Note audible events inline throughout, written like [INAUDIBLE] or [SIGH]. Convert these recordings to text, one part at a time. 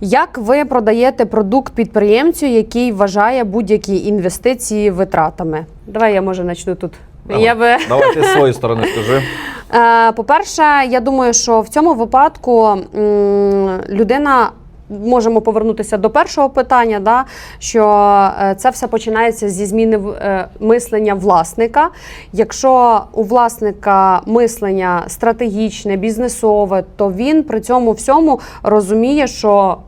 Як ви продаєте продукт підприємцю, який вважає будь-які інвестиції витратами? Давай я може почну тут. Давай. Я би Давай ти з своєї [LAUGHS] сторони скажи. Е, По-перше, я думаю, що в цьому випадку людина. Можемо повернутися до першого питання, да, що е, це все починається зі зміни е, мислення власника. Якщо у власника мислення стратегічне, бізнесове, то він при цьому всьому розуміє, що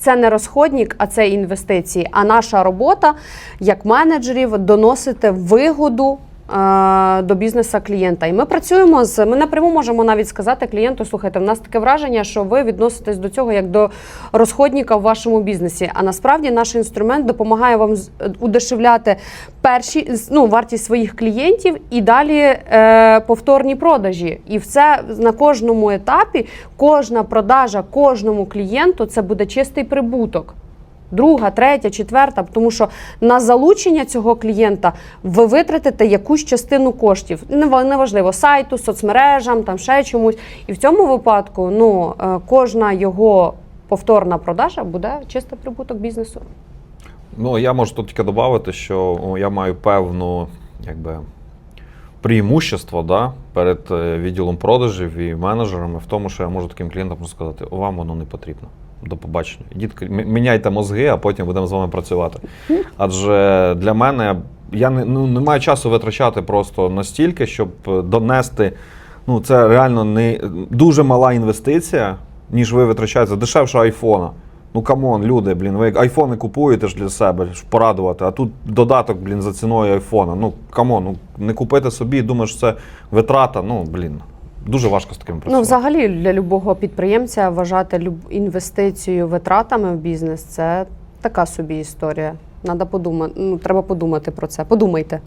це не розходник, а це інвестиції. А наша робота як менеджерів доносити вигоду. Е, До бізнесу клієнта, і ми працюємо з ми напряму можемо навіть сказати клієнту: слухайте, в нас таке враження, що ви відноситесь до цього як до розходника в вашому бізнесі. А насправді наш інструмент допомагає вам удешевляти перші ну, вартість своїх клієнтів і далі е, повторні продажі. І це на кожному етапі кожна продажа кожному клієнту це буде чистий прибуток. Друга, третя, четверта, тому що на залучення цього клієнта ви витратите якусь частину коштів. Нева- Неважливо, сайту, соцмережам, там ще чомусь. І в цьому випадку ну, е, кожна його повторна продажа буде чистий прибуток бізнесу. Ну, я можу тут тільки додати, що я маю певну якби, преимущество да, перед е, відділом продажів і менеджерами в тому, що я можу таким клієнтам сказати, вам воно не потрібно. До побачення. Ідіть, міняйте мозги, а потім будемо з вами працювати. Адже для мене я не, ну, не маю часу витрачати просто настільки, щоб донести. Ну, це реально не дуже мала інвестиція, ніж ви витрачаєте дешевше айфона. Ну камон, люди, блін, ви айфони купуєте ж для себе, щоб порадувати, а тут додаток, блін, за ціною айфона. Ну камон, ну не купити собі, думаєш, це витрата. Ну блін, дуже важко з таким працювати. Ну, взагалі, для любого підприємця вважати інвестицію витратами в бізнес це така собі історія. Надо подумати. Ну, треба подумати про це. Подумайте.